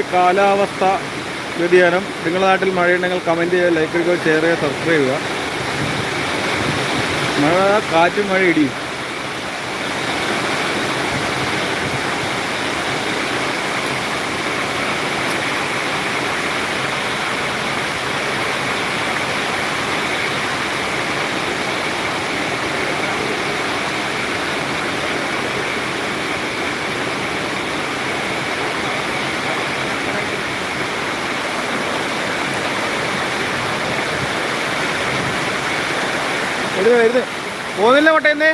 കാലാവസ്ഥ വ്യതിയാനം. നിങ്ങളുടെ നാട്ടിൽ മഴയുണ്ടെങ്കിൽ കമന്റ് ചെയ്യുക ലൈക്ക് ചെയ്യുക ഷെയർ ചെയ്യുക സബ്സ്ക്രൈബ് ചെയ്യുക. മഴ കാറ്റും മഴ ഇടിയും. ഇത് ഇത് പോകുന്നില്ല കോട്ടയെന്നേ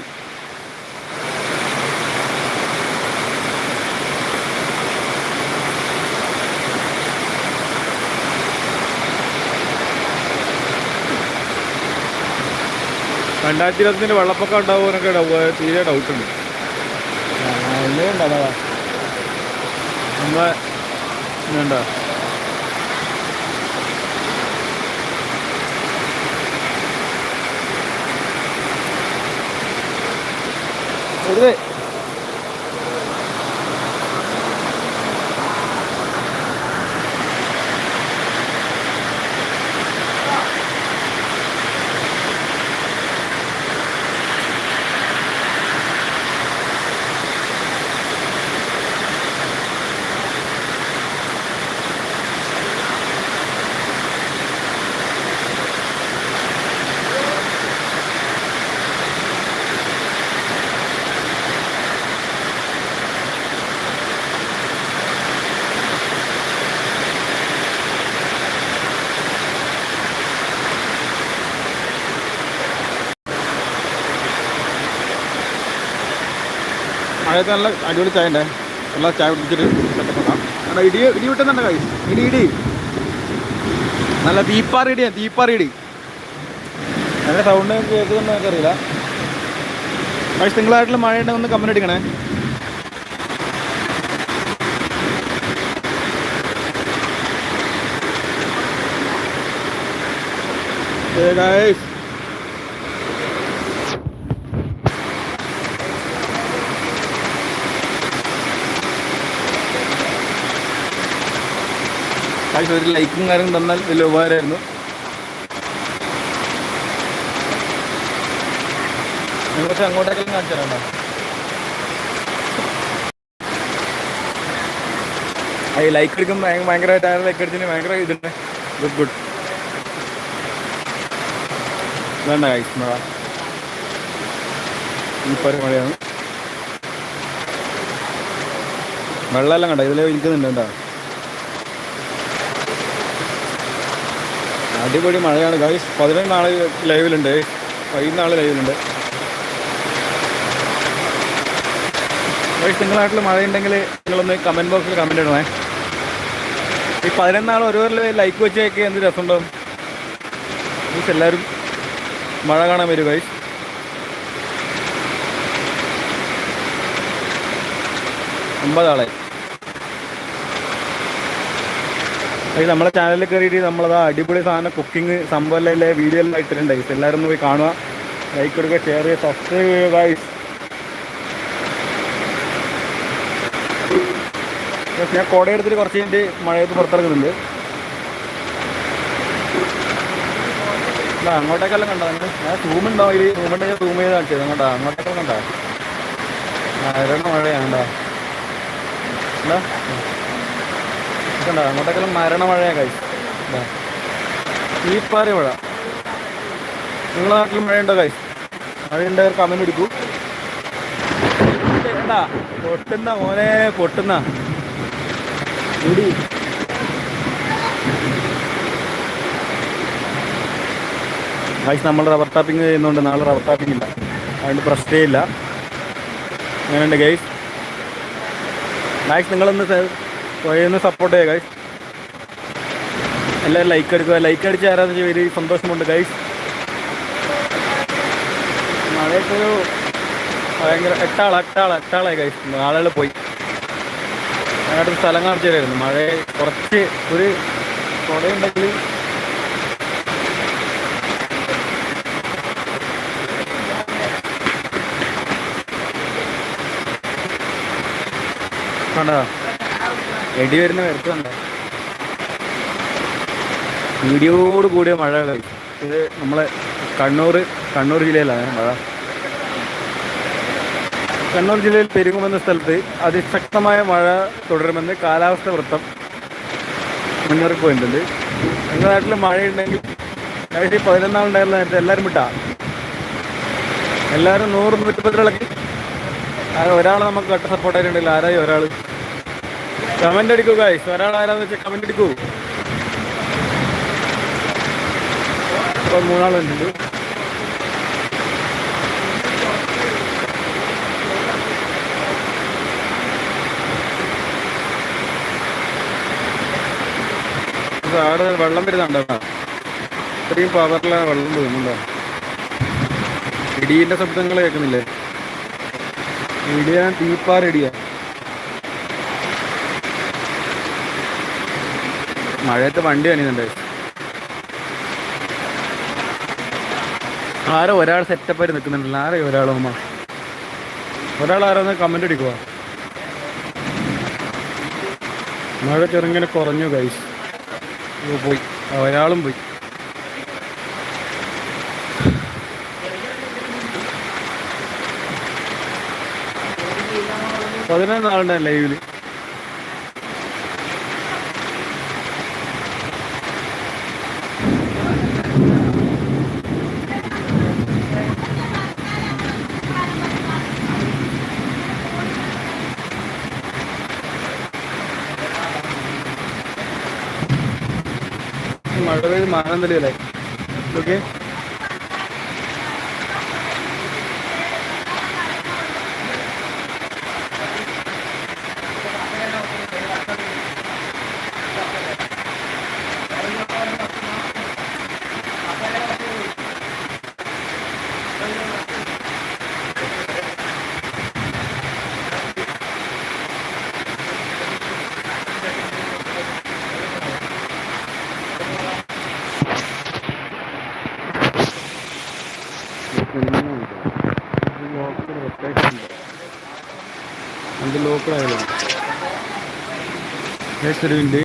രണ്ടായിരത്തി ഇരുപത്തിന്റെ വെള്ളപ്പൊക്കം ഉണ്ടാവുമെന്നൊക്കെ തീരെ ഡൗട്ടുണ്ട് ഉണ്ടാ. നമ്മളെ ഇതുണ്ടോ വെറുതെ മഴയത്ത് നല്ല അടിപൊളി ചായ ഉണ്ടേ? നല്ല ചായ കുടിച്ചിട്ട് കാരണം ഇടി ഇടി വിട്ടുന്നുണ്ട് കൈ ഇടി ഇടി. നല്ല തീപ്പാറി ഇടിയാ തീപ്പാറി ഇടി. അങ്ങനെ സൗണ്ട് കേൾക്കുന്നുണ്ടോ എനിക്കറിയില്ല പക്ഷേ തിങ്കളായിട്ടുള്ള മഴ ഉണ്ടെങ്കിൽ ഒന്ന് കമ്പനി അടിക്കണേ. Hey ഗൈസ് ഒരു ലൈക്കും കാര്യം തന്നാൽ വലിയ ഉപകാരമായിരുന്നു. പക്ഷെ അങ്ങോട്ടേക്കും അങ്ങോട്ടേക്കെല്ലാം കാണിച്ചു തരാം ഈ ലൈക്ക് എടുക്കും ഭയങ്കരമായിട്ട് ലൈക്ക് അടിച്ചതിന് ഭയങ്കര ഇതുണ്ട്. ഗുഡ് ഗുഡ് വേണ്ട ഗൈസ് മഴ ഇപ്പൊ മഴയാണ് വെള്ളമെല്ലാം കണ്ട? ഇതിലേ ഇരിക്കുന്നുണ്ട് കേട്ടോ. അടിപൊളി മഴയാണ്. ഗൈസ് പതിനൊന്ന് നാളെ ലൈവിലുണ്ട്. പതിനാൾ നാൾ ലൈവിലുണ്ട്. ഗൈസ് നിങ്ങളുടെ നാട്ടിൽ മഴയുണ്ടെങ്കിൽ നിങ്ങളൊന്ന് കമന്റ് ബോക്സിൽ കമന്റ് ഇടണേ. ഈ പതിനൊന്നാൾ ഓരോരു ലൈക്ക് വെച്ചൊക്കെ എന്ത് രസമുണ്ടാവും ഗൈസ് എല്ലാവരും മഴ കാണാൻ വരും ഗൈസ്. ഒമ്പതാളെ. അത് നമ്മളെ ചാനലിൽ കയറിയിട്ട് നമ്മളത് അടിപൊളി സാധനം കുക്കിംഗ് സംഭവമല്ലേ വീഡിയോ എല്ലാം ഇട്ടിട്ടുണ്ട്. എല്ലാവരും പോയി കാണുക. ലൈക്ക് കൊടുക്കുക ഷെയർ ചെയ്യുക സബ്സ്ക്രൈബ് ചെയ്യുക ഗൈസ് ഞാൻ കോടയെടുത്തിട്ട് കുറച്ച് കഴിഞ്ഞിട്ട് മഴയത്ത് പുറത്തിറങ്ങുന്നുണ്ട്. ഇതാ അങ്ങോട്ടേക്കെല്ലാം കണ്ടോ ഞാൻ സൂം ഉണ്ടോ? ഇതിൽ സൂം ഉണ്ടെങ്കിൽ സൂം ചെയ്ത് കാണിച്ചത് അങ്ങോട്ടാ അങ്ങോട്ടേക്കെല്ലാം കണ്ടോ? മഴയാണ് കണ്ടോ എന്താ കണ്ടോ? അങ്ങോട്ടേക്കെല്ലാം മരണ മഴയാണ് കഴിച്ചു ഈ പാറി മഴ നിങ്ങളെ നാട്ടിൽ മഴയുണ്ടോ കഴിച്ചു മഴയുണ്ടായവർ കമന്റ് എടുക്കൂ. പൊട്ടുന്ന മോനെ പൊട്ടുന്ന. ഇടി. ഗൈസ് നമ്മൾ റബർ ടാപ്പിംഗ് ചെയ്യുന്നതുകൊണ്ട് നാളെ റബർ ടാപ്പിംഗ് ഇല്ല. അതുകൊണ്ട് പ്രശ്നമേ ഇല്ല. അങ്ങനെയുണ്ട് ഗൈസ് ഗൈസ് നിങ്ങളൊന്ന് ഒന്ന് സപ്പോർട്ട് ചെയ്യുക ഗൈസ് എല്ലാവരും ലൈക്ക് എടുക്കുക ലൈക്ക് അടിച്ച് വെച്ചാൽ വലിയ സന്തോഷമുണ്ട് ഗൈസ് മഴയൊക്കെ ഒരു ഭയങ്കര എട്ടാള എട്ടാള എട്ടാളായി ഗൈസ് ആളുകൾ പോയി. ഞങ്ങളുടെ സ്ഥലം കാണിച്ചു മഴ കുറച്ച് ഒരു കുടയുണ്ടെങ്കിൽ കണ്ടോ എടി വരുന്ന വരുത്തുണ്ട് വീഡിയോട് കൂടിയ മഴകൾ ഇത് നമ്മളെ കണ്ണൂർ കണ്ണൂർ ജില്ലയിലാണ് മഴ. കണ്ണൂർ ജില്ലയിൽ പെരുങ്ങുമെന്ന സ്ഥലത്ത് അതിശക്തമായ മഴ തുടരുമെന്ന് കാലാവസ്ഥ വൃത്തം മുന്നറിയിപ്പ് വരുന്നുണ്ട് നിങ്ങളുടെ നാട്ടിൽ മഴയുണ്ടെങ്കിൽ കഴിഞ്ഞ പതിനൊന്നാം ഉണ്ടായിരുന്ന എല്ലാവരും വിട്ടാ. എല്ലാവരും നൂറ് നൂറ്റിപ്പത്തിലൊക്കെ ഒരാൾ നമുക്ക് കട്ട സപ്പോർട്ടായിട്ടുണ്ടെങ്കിൽ ആരായി ഒരാൾ കമന്റ് അടിക്കൂ ഗായ്സ് ഒരാൾ ആരാന്ന് വെച്ചാൽ കമന്റ് അടിക്കൂ. ഇപ്പൊ മൂന്നാളുണ്ട്. അവിടെ വെള്ളം വരുന്നുണ്ടോ? ഇത്രയും പവറിലാണ് വെള്ളം പോകുന്നുണ്ടോ ഇടീന്റെ ശബ്ദങ്ങൾ കേൾക്കുന്നില്ലേ? ഇടിയാ. തീപ്പാർ മഴയത്ത് വണ്ടി അണിയുന്നുണ്ട് ആരോ ഒരാൾ സെറ്റപ്പ് ആയി നിൽക്കുന്നുണ്ടല്ലോ. ആരോ ഒരാളോ അമ്മ ഒരാൾ ആരോന്ന് കമന്റ് അടിക്കുക മഴ ചെറുങ്ങനെ കുറഞ്ഞു ഓ പോയി. ഒരാളും പോയി. പതിനൊന്ന് ആളുടെ ലൈവിൽ മഴ പെയ്ത് മാനം തെളിയല്ലേ ഓക്കെ. கேசரி உண்டு